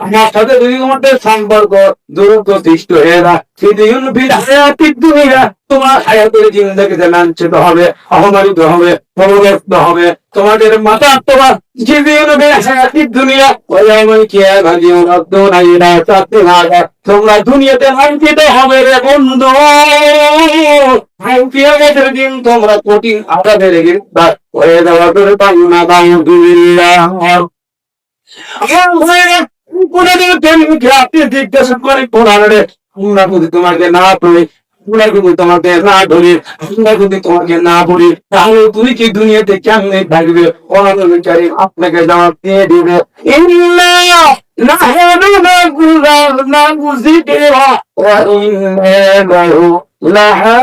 আমার সাথে তোমাদের সম্পর্ক সৃষ্টি হয়ে দুনিয়া তোমার হায়াতের লাঞ্ছিত হবে, অপমানিত হবে হবে। তোমাদের মাথা তোমার তোমরা দুনিয়াতে লাঞ্ছিত হবে রে বন্ধু। কিয়ামতের দিন তোমরা কঠিন আযাবের গ্রেফতার হয়ে যাওয়া করে না কোনদিন প্রেমিক আপনি জিজ্ঞাসা করে কোরআনে আমরা যদি তোমাকে না পড়ি আমরা যদি তোমাকে না ধরি আমরা যদি তোমাকে না পড়ি তাহলে তুমি কি দুনিয়াতে কেমনে থাকবে? কোরআনকারী আপনাকে জবাব দিয়ে দিবে। ইন্না নাহনু নাগুলা নাগুজিকিরা ওয়া ইন্না লাহু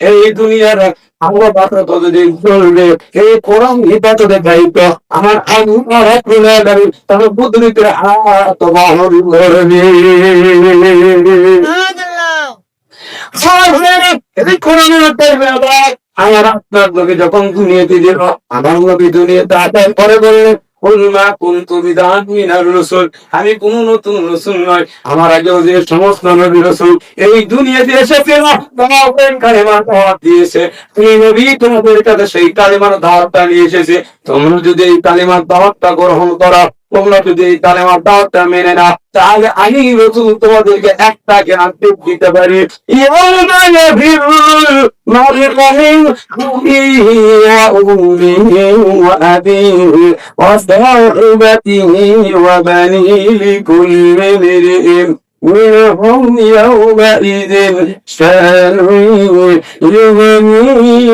এই দুনিয়ার আলো বাতাস ততদিন চলবে, এই কোরআন হিফাজতের দায়িত্ব আমার করবে। আমার আপনার নবী যখন দুনিয়াতে দিল আমার নবী দুনিয়াতে আসার পরে বললেন আমি কোন নতুন রসুল নয়, আমার আগে যে সমস্ত নবী রসুল। এই দুনিয়াতে এসেছে দিয়েছে। তুমি নবী, তোমাদের কাছে সেই কালিমার দাওয়াতটা নিয়ে এসেছে। তোমরা যদি এই কালিমার দাওয়াতটা গ্রহণ করো তোমরা যদি এই কালেমার দাওয়াতটা মেনে না তাহলে আমি রসুল তোমাদেরকে একটা জ্ঞান দিতে পারি ইয়াউমা ইয়াফিরুল মার'উ মিন আখিহি ওয়া উম্মিহি ওয়া আবিহি ওয়া সাহিবাতিহি ওয়া বানিহি লিকুল্লি ইমরি'in منهم يومئذ شان يغنيه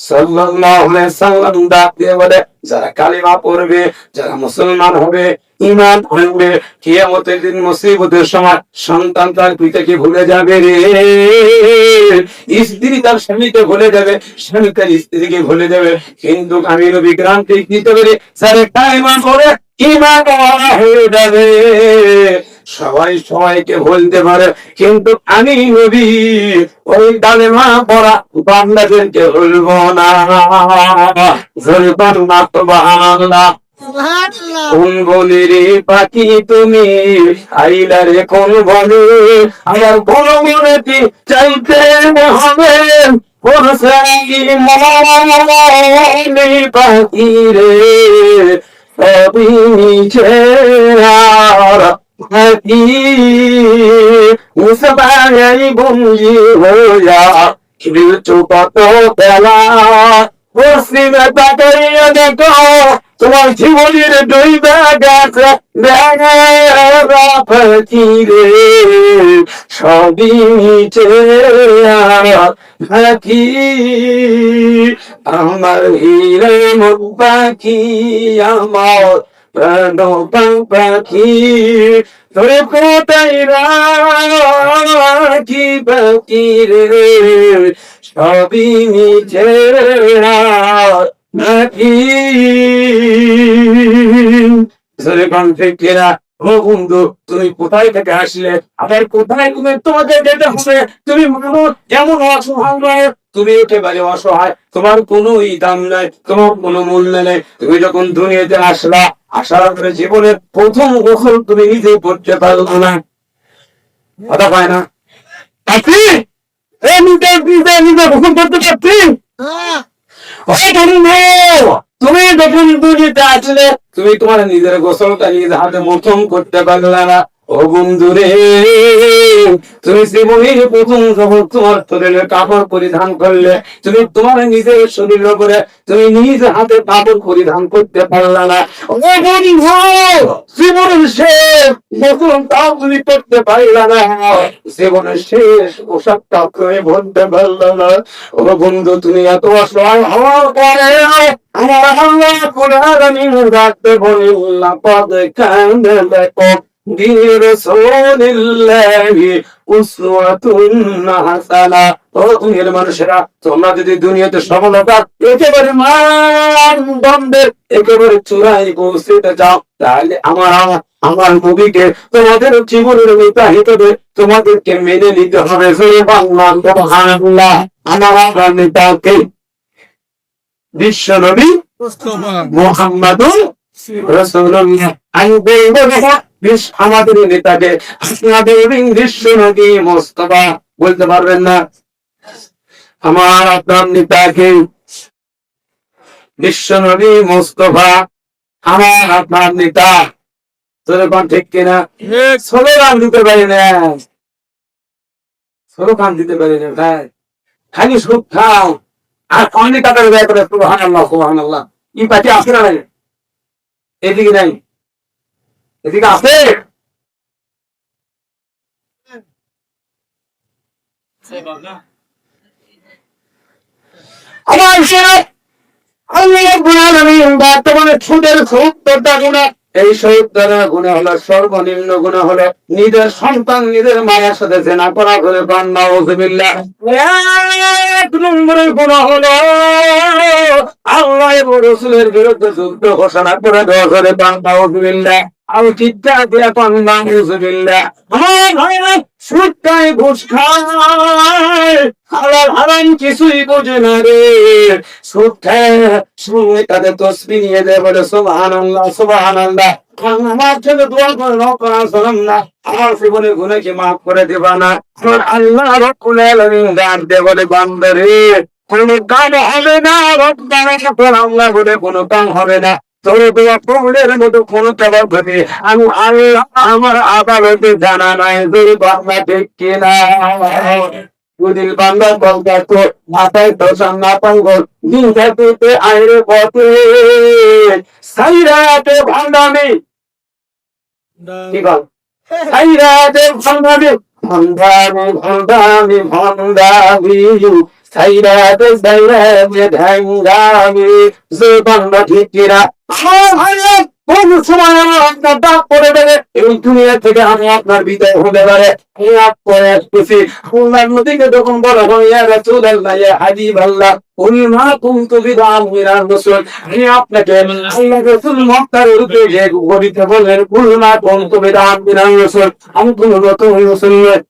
সন্তান তার ভুলে যাবে রে? স্ত্রী তার স্বামীকে ভুলে যাবে স্বামী তার স্ত্রীকে ভুলে যাবে। কিন্তু আমি নবী গ্রান্তি দিতে পারি যারা কালিমা করে ইমান হয়ে যাবে সবাই সবাইকে বলতে পারে কিন্তু আমি নবী ওই কালেমা পড়া বান্দাদেরকে বলব না। রে পাখি তুমি? আইলা রে কোন বনে আমার কোন মনেতে চাইতে হবে? পাখি রে? মুসবাই বঙ্গি হইয়া কিছু কত বেলা পশ্চিমে তাকাইয়া দেখো তোমার জীবনের ডইবা গেছে পাখি রে সবই নিচে আমার হিরে পাখি আমার প্রাণ পাখি রাখি সবই নাকি ও বন্ধু তুমি কোথায় থেকে আসলে আবার কোথায় তুমি তোমাকে যেতে হবে তুমি মানুষ এমন অসহায় নয় তুমি একেবারে অসহায় তোমার কোনো দাম নাই তোমার কোনো মূল্য নেই তুমি যখন দুনিয়াতে আসলা আসার করে জীবনের প্রথম গোসল তুমি নিজে পড়তে পারল না? কথা পায় না? আপনি তুমি যখন দুনিয়াতে আসলে তুমি তোমার নিজের গোসলটা নিজের হাতে মথম করতে পারলে না। তুমি জীবনের প্রথম যখন তোমার কাপড় পরিধান করলে, তুমি তোমার নিজের শরীরের উপরে, তুমি নিজ হাতে কাপড় পরিধান করতে পারলে না। বন্ধু জীবনের শেষ তুমি না। বন্ধু, তুমি এত অসহায় হওয়ার কোরআন বললাম, পদ কান্দে দেখো মানুষেরা তোমরা যদি দুনিয়াতে সফলতা একেবারে একেবারে তাহলে আমার আমার মুভিকে তোমাদের জীবনের মিতাহিত তোমাদেরকে মেনে নিতে হবে। আমার আমার নেতাকে বিশ্ব নবী মোহাম্মদ আমাদের নেতাকে। মোস্তফা? বলতে পারবেন না। আমার আপনার নেতাকে মোস্তফা? আমার আপনার নেতা। তোর কোন? ঠিক। কিনা স্লোগান দিতে পারি না। স্লোগান দিতে পারি না ভাই। খালি সুখ খাও। আর অনেক টাকার ব্যয় করে সুহান আল্লাহ সুহান আল্লাহ ই পাখি আছে না এদিকে নাই। এদিকে আছে। আমার বর্তমানে এই গুণা হলো, সর্বনিম্ন গুণা হলো। নিজের সন্তান, নিজের মায়ের সাথে জেনা করা করে ওজবিল্লা এক নম্বরের গুণা হলো। আল্লাহ রসুলের বিরুদ্ধে যুদ্ধ ঘোষণা করে করে বান্না ওজবিল্লা আর চিৎকার দিয়ে আমার ঘুষ খায়। কিছুই বোঝে না রে। শুনে তাদের তসবি নিয়ে দেয় বলে সোবাহান আল্লাহ আল্লাহ আমার না আমার জীবনের গুণাকে মাফ করে দেবা না। আমার আল্লাহ রকুল আলমিন গান দে বলে বান্দরে, কোনো কাম হবে না রব্বানা আল্লাহ বলে কোনো কাম হবে না। তোর দোয়া কবুলের মতো কোন হবে আমি আল্লাহ আমার আদালতে জানা নাই তোর বাবা ঠিক কিনা। দুদিন বান্দা বলতা মাথায় তো সামনা পাঙ্গল দিন থাকতে আইরে পথে সাইরাতে ভান্ডামি কি বল সাইরাতে ভান্ডামি। ভান্ডামি ভান্ডামি ভান্ডামি। সাইরাতে সাইরাতে ভান্ডামি যে বান্দা ঠিক কিনা কোন সময় আমার ডাক দুনিয়া থেকে আমি আপনার বিদায় হতে পারে। আমি আপনাকে নতুন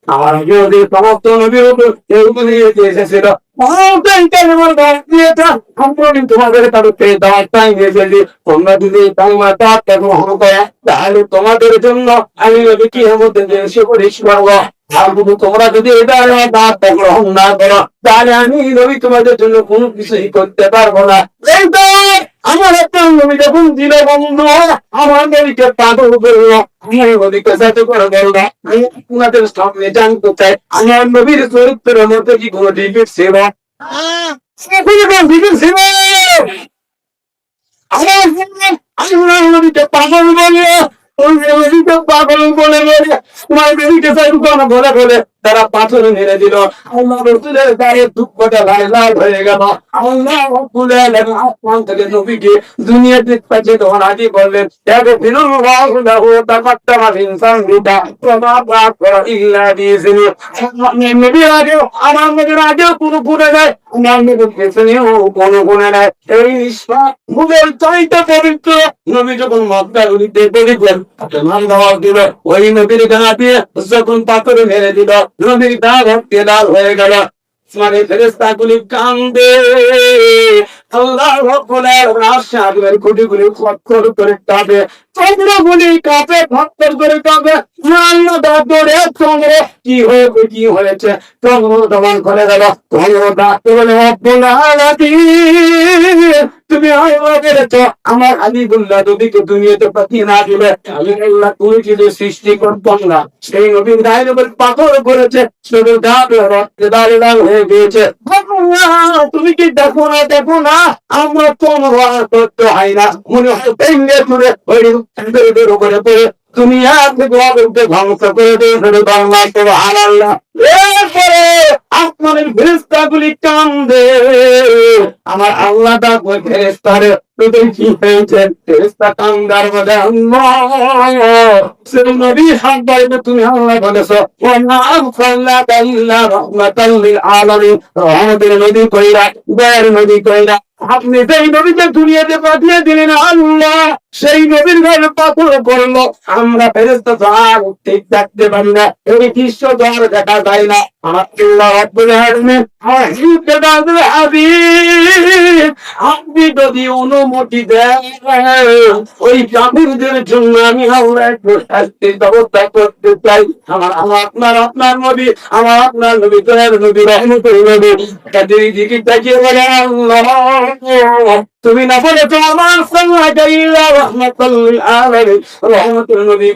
আমার আগে সমস্ত নবী এসেছিল। তোমাদের তাদেরকে দাওয়াতটাই নিয়ে ফেলি তোমরা যদি দাওয়াতটা তাহলে তোমাদের জন্য আমি কি মধ্যে যে সুপারিশ তোমরা যদি এটা গ্রহণ না করো তাহলে আমি নবী তোমাদের জন্য কোনো কিছুই করতে পারব না। আমার একটা নবী যখন দিল বন্ধ আমার নবীকে পাগল করল। আমার নবীকে সাথে করে বলল আমি আপনাদের সামনে জানতে চাই আমার নবীর চরিত্রের মধ্যে কি কোনো ডিফিট ছিল? আমার নবীকে পাগল বলে ওই পাগল বলে বলে দিকে চাই ঘরে বলে তারা পাথর মেরে দিল। আল্লাহ রসুলের গায়ে দুঃখটা লাল লাল হয়ে গেল। আল্লাহ রসুল আসমান থেকে নবীকে দুনিয়াতে পাঠিয়ে তখন আদি বললেন তামাত্তামা ইনসান বাকা ইল্লা আগে আমার নবীর আগে কোনো গুণে নাই। আমার নবীর পেছনেও কোনো এই পবিত্র। নবী যখন মক্কা মান দেওয়া দিল, ওই নবীর গা দিয়ে যখন পাথর মেরে দিল নবীর হয়ে করে কাঁদে। চন্দ্রগুলি কাঁপে, ভক্তর করে কাঁপে আল্লাহ ডাক্তারে চন্দ্র কি হয়েছে কি হয়েছে? চন্দ্র তখন করে গেল। চন্দ্র ডাক্তার বলে রব্বুল তুমি আমার হাবিবুল্লাহ নবীকে দুনিয়াতে পাঠিয়ে না দিলে আমি আল্লাহ তুমি যদি সৃষ্টি করতাম না। সেই নবীর গায়ের উপর পাথর করেছে, শুধু হয়ে গিয়েছে। তুমি কি দেখো না দেখো না? আমরা তোমার করতে হয় না। মনে হয় ভেঙে চুরে ওই এদের উপরে পড়ে। তুমি একদিকে ধ্বংস করে দিয়ে শুধু বাংলা করো আল্লাহ এরপরে আসমানের ফেরেস্তাগুলি কান্দে আমার আল্লাহ ফেরেস্তারে কি হয়েছে? ফেরেস্তা তুমি নদী কইরা, দয়ার নদী কইরা আপনি সেই নবীকে দুনিয়াতে পাঠিয়ে দিলেন আল্লাহ। সেই নবীর ঘরে পাথর করল আমরা ফেরেস্তা আর ঠিক দেখতে পারি না। এই দৃশ্য আর দেখা যায় না। আমার আলামিন আমার হাবিব যদি অনুমতি দেন ওই জন্য আমি আমার আপনার আপনার নবী আমার আপনার নবী তোর নবী রহমতুল নবী। কাদের তাকিয়ে বলে তুমি না বলে তো আমার সঙ্গে রহমতুল আলামিন। রহমতুল নবী